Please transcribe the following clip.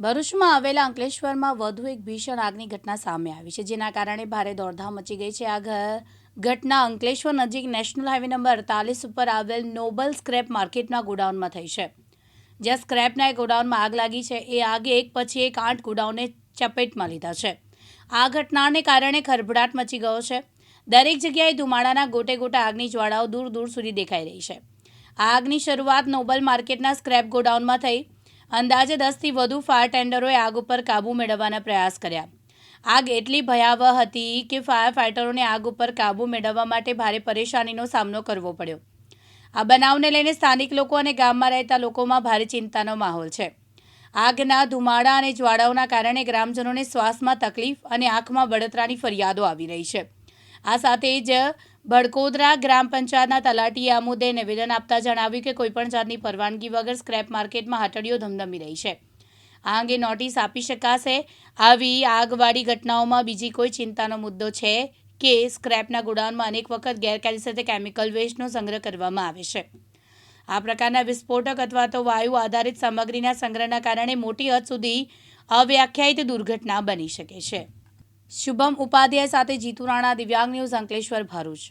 ભરૂચમાં આવેલા અંકલેશ્વરમાં વધુ એક ભીષણ આગની ઘટના સામે આવી છે, જેના કારણે ભારે દોડધામ મચી ગઈ છે. આ ઘટના અંકલેશ્વર નજીક નેશનલ હાઈવે નંબર અડતાલીસ ઉપર આવેલ નોબલ સ્ક્રેપ માર્કેટના ગોડાઉનમાં થઈ છે. જ્યાં સ્ક્રેપના એક ગોડાઉનમાં આગ લાગી છે. એ આગે એક પછી એક આઠ ગોડાઉનને ચપેટમાં લીધા છે. આ ઘટનાને કારણે ખરભડાટ મચી ગયો છે. દરેક જગ્યાએ ધુમાડાના ગોટે ગોટા આગની જ્વાળાઓ દૂર દૂર સુધી દેખાઈ રહી છે. આ આગની શરૂઆત નોબલ માર્કેટના સ્ક્રેપ ગોડાઉનમાં થઈ. અંદાજે દસથી વધુ ફાયર ટેન્ડરોએ આગ ઉપર કાબૂ મેળવવાના પ્રયાસ કર્યા. આગ એટલી ભયાવહ હતી કે ફાયર ફાઇટરોને આગ ઉપર કાબૂ મેળવવા માટે ભારે પરેશાનીનો સામનો કરવો પડ્યો. આ બનાવને લઈને સ્થાનિક લોકો અને ગામમાં રહેતા લોકોમાં ભારે ચિંતાનો માહોલ છે. આગના ધુમાડા અને જ્વાળાઓના કારણે ગ્રામજનોને શ્વાસમાં તકલીફ અને આંખમાં બળતરાની ફરિયાદો આવી રહી છે. આ સાથે જ ભડકોદરા ગ્રામ પંચાયતના તલાટીએ આ મુદ્દે નિવેદન આપતા જણાવ્યું કે કોઈપણ જાતની પરવાનગી વગર સ્ક્રેપ માર્કેટમાં હટડીઓ ધમધમી રહી છે. આ અંગે નોટિસ આપી શકાશે. આવી આગવાળી ઘટનાઓમાં બીજી કોઈ ચિંતાનો મુદ્દો છે કે સ્ક્રેપના ગોડાઉનમાં અનેક વખત ગેરકાયદેસર કેમિકલ વેસ્ટનો સંગ્રહ કરવામાં આવે છે. આ પ્રકારના વિસ્ફોટક અથવા તો વાયુ આધારિત સામગ્રીના સંગ્રહના કારણે મોટી હદ સુધી અવ્યાખ્યાયિત દુર્ઘટના બની શકે છે. શુભમ ઉપાધ્યાય સાથે જીતુ રાણા દિવ્યાંગ ન્યૂઝ અંકલેશ્વર ભરૂચ.